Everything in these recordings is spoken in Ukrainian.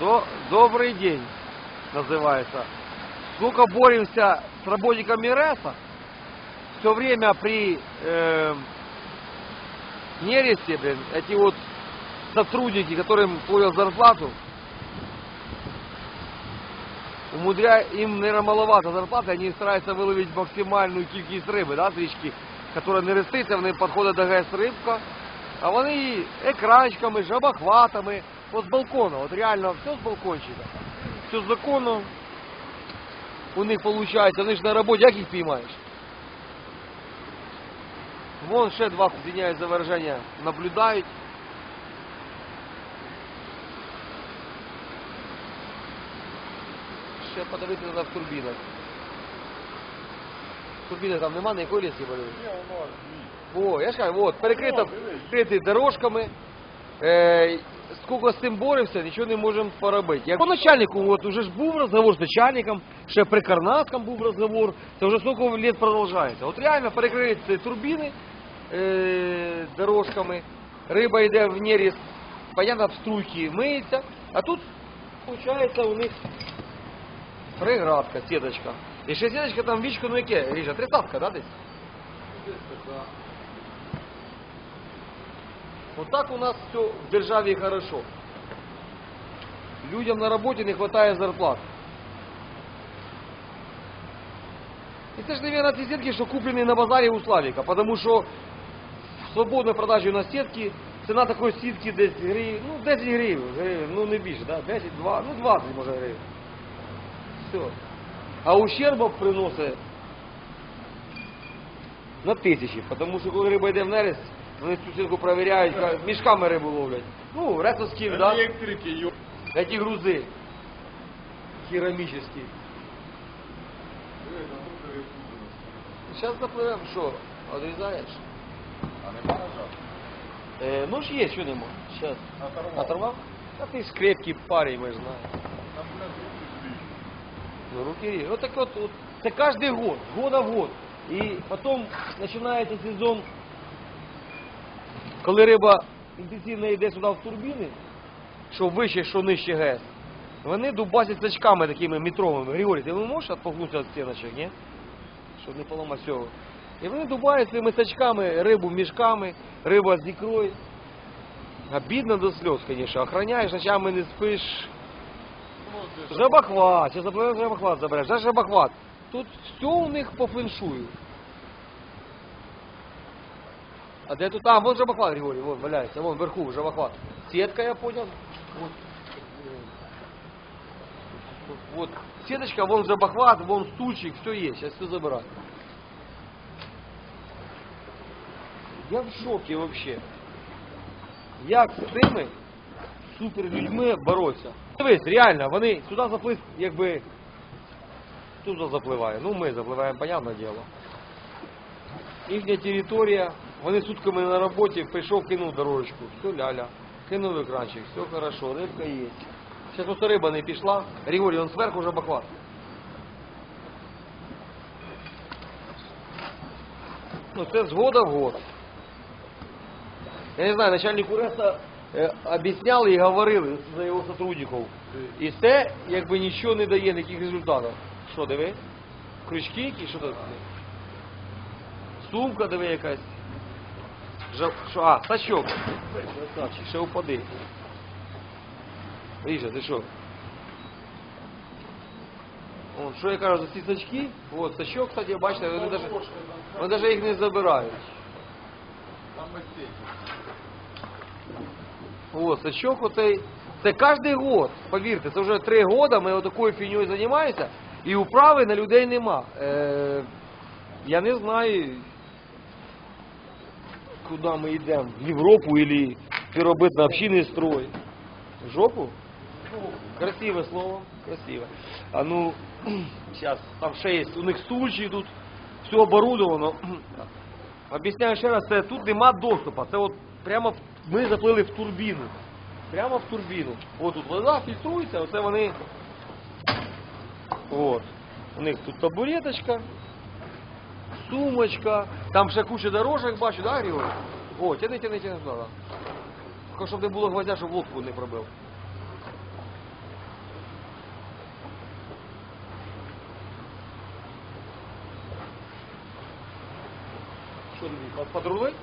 До, добрый день называется. Сколько боремся с работниками РЭСа, все время при э, нересте, блин, эти вот сотрудники, которым платят зарплату, умудря... им, наверное, маловато зарплати, вони стараються виловити максимальну кількість риби, да, з річки, яка не реститься, вони підходять до ГЕС рибка, а вони її екранчиками, жабохватами, от з балкона, от реально все з балкончика. Все законно. У них виходить, вони ж на роботі, як їх піймаєш? Вон ще два, извиняюсь за выражение, наблюдають. Ще подивитися треба в турбінах. Турбіни там нема ніякої лісі болі. О, я ж кажу, от, перекрито, вкритий дорожками. Е, скільки з цим боремося, нічого не можемо поробити. Як по начальнику, от уже ж був розговор з начальником, ще при Карнацькому був розговор, це вже скільки літ продовжується. От реально перекриють ці турбіни е, дорожками, риба йде в нерест, понятно, в струйки миється, а тут, виходить, у них приградка, сіточка. І ще сіточка там вічко, ну яке, Ріжа, тридцатка, да, десь? Вот так у нас все в державі хорошо. Людям на роботі не вистачає зарплат. І це ж, наверное, ті сітки, що куплені на базарі у Славіка, тому що в свободній продажі у нас сітки, ціна такої сітки десь гривень, ну 10 гривень, гривень, ну не більше, да? 10, 2, ну 20 може гривень. Все. А ущерба приносить на тисячі, тому що коли риба йде в нерест, вони цю сітку перевіряють, кажуть, мішками рибу ловлять. Ну, ресовські, да? Электрики, ё... Эти грузы керамические. Сейчас заплывем, что, отрезаешь? А нема ножа? Э, ну ж есть, что нема. Сейчас. Оторвал. Оторвал? А ты ж крепкий парень, мы знаем. Там, блядь, руки свищут. Ну, руки режь. Вот так вот, вот, это каждый год, года в год. И потом починається сезон, коли риба інтенсивно йде сюди в турбіни, що вище, що нижче ГЕС, вони дубасять сачками такими метровими. Григорій, ти не можеш відпогнутися від стіночок, ні? Щоб не поламати всього. І вони дубають цими сачками рибу мішками, риба з ікрою. Обідно до сльоз, звісно. Охраняєш, ночами не спиш. Ты ж- Жабохват, сейчас запоминаешь жабохват заберешь. Да, жабохват. Тут все у них по фэншую. А де тут? А, вон жабохват, Григорий, вон валяется, вон вверху жабохват. Сетка, я понял. Вот. Вот сеточка, вон жабохват, вон стульчик, все есть, сейчас все забираю. Я в шоке вообще. Як з цими суперлюдьми боротися? Дивись, реально, вони сюди заплив, якби туди запливає. Ну ми запливаємо, понятне діло. Їхня територія, вони сутками на роботі, прийшов, кинув дорожечку, все ляля, кинув екранчик, все хорошо, рибка є. Зараз просто риба не пішла. Григорій, он зверху вже бахват. Ну це з года в год. Я не знаю, начальник УРЕСа е, об'ясняли і говорили за його сотрудників. І все, якби нічого не дає ніяких результатів. Що, диви? Крючки які, що тут? Сумка, диви якась. Що? А, сачок. Красавчик, ще упади. Ріжа, ти що? О, що я кажу ці сачки? От, сачок, кстати, бачите, вони даже, вони даже їх не забирають. Там. О, сачок оцей. Це кожен год, повірте, це вже три роки ми отакою фігньою займаємося, і управи на людей нема. Е, я не знаю, куди ми йдемо, в Європу або первобытно общинний строй. В жопу? Красиве слово, красиве. А ну, зараз, там ще є, у них стульчі тут, все оборудовано. Об'ясняю ще раз, це тут нема доступу. Це от прямо ми заплили в турбіну. Прямо в турбіну. От тут вода фільтрується, оце вони. От. У них тут табуреточка, сумочка, там ще куча дорожок, бачу, да, Григорій? О, тяни, тяни, тяни туди. Да. Тільки щоб не було гвоздя, щоб лодку не пробив. Що тобі, подрули?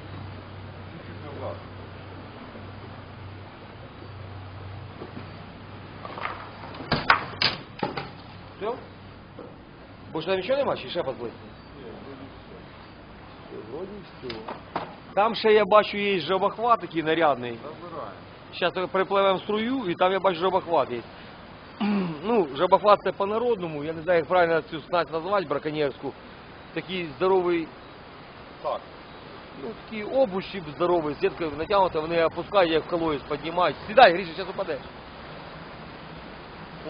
Все? Бо ж там нічого нема, чи ще подплисне? Там ще я бачу є жабохват такий нарядний. Зараз припливемо в струю, і там я бачу жабохват є. Ну, жабохват це по-народному, я не знаю, як правильно цю снасть назвати, браконьєрську. Такий здоровий, Так. ну, такий обущі здоровий, сітка натягнута, вони опускають, як в колодязь піднімають. Сідай, Гріша, зараз упадеш.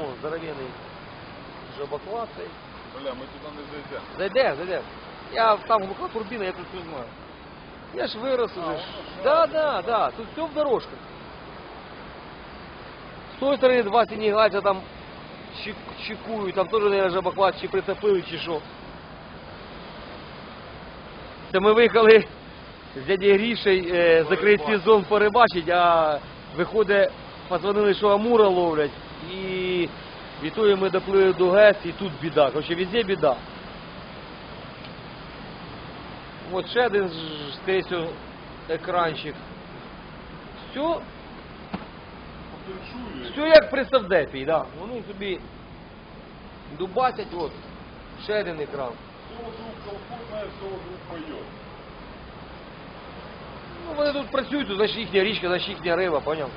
О, здоровенний жабохват цей. Бля, ми туди не зайдемо. Зайдем, зайдем. Я там глуха турбина, я тут все знаю. Я ж вирос А, уже. ж. Да, да, да. Тут все в дорожках. З тої сторони два синігальця там чик- чекують, там теж, наверное, жабохват чи прицепили, чи що. Це ми виїхали з дяді Грішей е, закрити Порибачити. сезон порибачить, а виходить, позвонили, що Амура ловлять, і відтоді ми доплили до ГЕС, і тут біда. Короче, везде біда. От ще один, ж, екранчик. Все, все як при Савдепі, да. Вони собі дубасять, от, ще один екран. Все вокруг комфортное, все вокруг поет. Ну, вони тут працюють, значить їхня річка, значить їхня риба, поняв?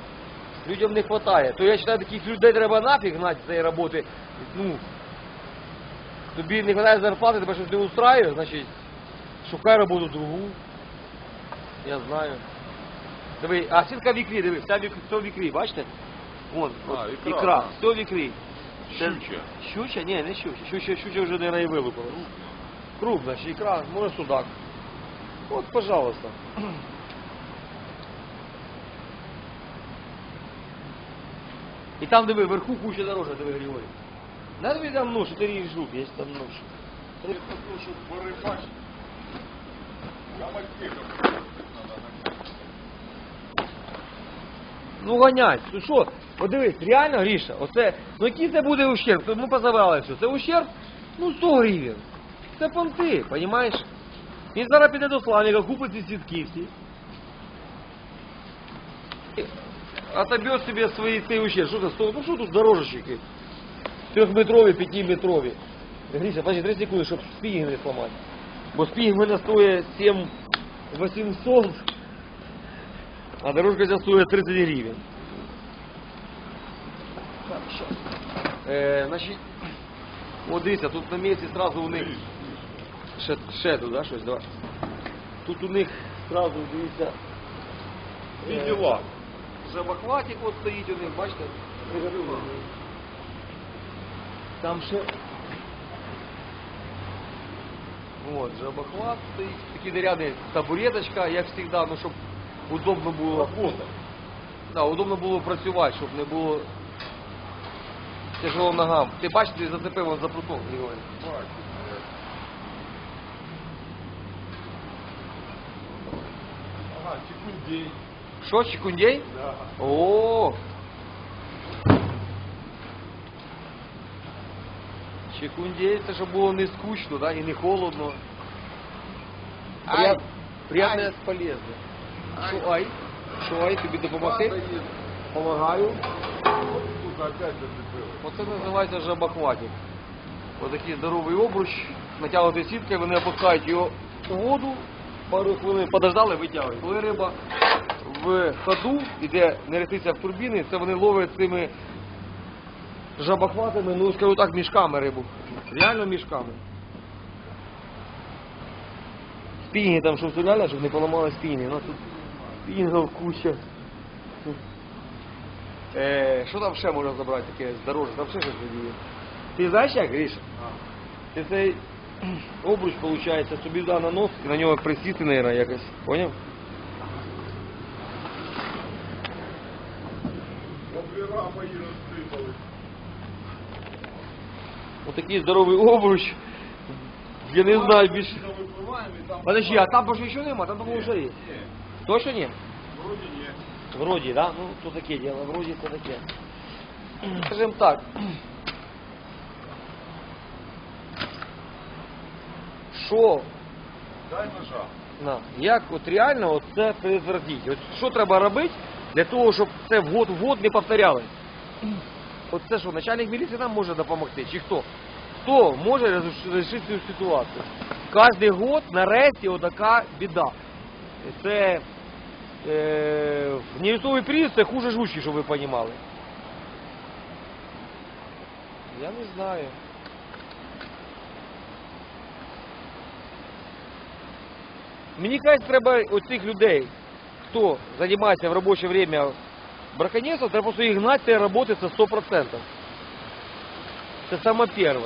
Людям не вистачає. То я вважаю, таких людей треба нафіг гнати з цієї роботи. Ну, тобі не вистачає зарплати, тебе щось не устраює, значить, шукай роботу другу. Я знаю. Диви, а сітка в ікрі, диви, вся в ікрі, все в ікрі, бачите? Вон, А, от, ікра, ікра, все в ікрі. Це- Щуча. Щуча? Ні, не щуча. Щуча, щуча вже не вилупила. Крупна, ще ікра, може судак. От, пожалуйста. І там, диви, вверху куча дорожок, диви, Григорій. На тобі там нож, ти ріж жук, є там нож. Це то, щоб порибачити. Я мальтеком. Надо ганяти. Ну ганять, ну що, подивись, реально, Гріша, оце, ну який це буде ущерб? Ми позабрали все. Це ущерб, ну 100 гривень. Це понти, розумієш? Він зараз піде до Славіка, купить ці сітки всі. Отобьет себе свої цей ущерб. Що це, 100? Ну що тут дорожечки? Трьохметрові, п'ятиметрові. Гріша, подожди, 3 секунди, щоб спінінг не сломати. Бо спінінг в мене стоїть 7 800, а дорожка ця стоїть 30 гривень. Так. Е, значить, от дивіться, тут на місці сразу у них ще, ще тут, да, щось, давай. Тут у них сразу, дивіться, е, діла. Жабохватик от стоїть у них, бачите? Там ще. От, жабохват. Такі дерев'яні табуреточка, як завжди, ну щоб удобно було. Робота. Да, удобно було працювати, щоб не було тяжело ногам. Ти бачиш, ти зацепив от за пруток, Григорій. Бачу. Ага, секундей. Що, чекундей? Да. О! Чекундей, це щоб було не скучно, да, і не холодно. Ай! Прият... Приятне Ай! полезне. Ай! Що, ай? Що, ай, тобі допомогти? Помагаю. Оце називається жабохватик. Ось такий здоровий обруч, натягнутий сіткою, вони опускають його у воду, пару хвилин подождали, витягують. Коли риба в ходу іде нереститься в турбіни, це вони ловлять цими жабохватами, ну скажу так, мішками рибу. Реально мішками. Спінги там, щоб стріляли, щоб не поламали спінги. У нас тут спінгів куча. Е, що там ще можна забрати таке з? Там ще щось є. Ти знаєш як, Гріша? Ти цей обруч, виходить, собі да, на нос і на нього присісти, мабуть, якось. Поняв? Воблера мої розсипались. Отакий здоровий обруч. Я не знаю більше. Подожди, а там більше нічого нема, там тому вже є. Точно ні? вроді ні. Вроді, да? Ну, то таке діло, вроді це таке. Скажем так. Що? Дай ножа. На. Як от реально от це предотвратити? От що треба робити для того, щоб це в год в год не повторялось? От це що, начальник міліції нам може допомогти? Чи хто? Хто може розрішити цю ситуацію? Кожен год нарешті отака біда. Це е, внеюсовий приїзд це хуже жгучий, щоб ви розуміли. Я не знаю. Мені кажуть, треба оцих людей, хто займається в робоче время браконьєрством, треба просто їх гнати роботи це 100%. Це саме перше.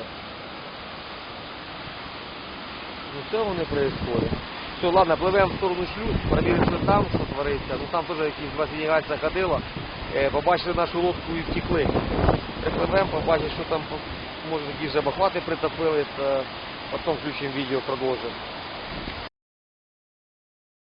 Ну цього не происходит. Все, ладно, пливемо в сторону шлюз, перевіримо, що там, що твориться. Ну там теж якісь два сенігальця ходило, е, побачили нашу лодку і втекли. Припливемо, побачимо, що там, може, якісь жабохвати притопились, е, потім включимо відео, продовжимо.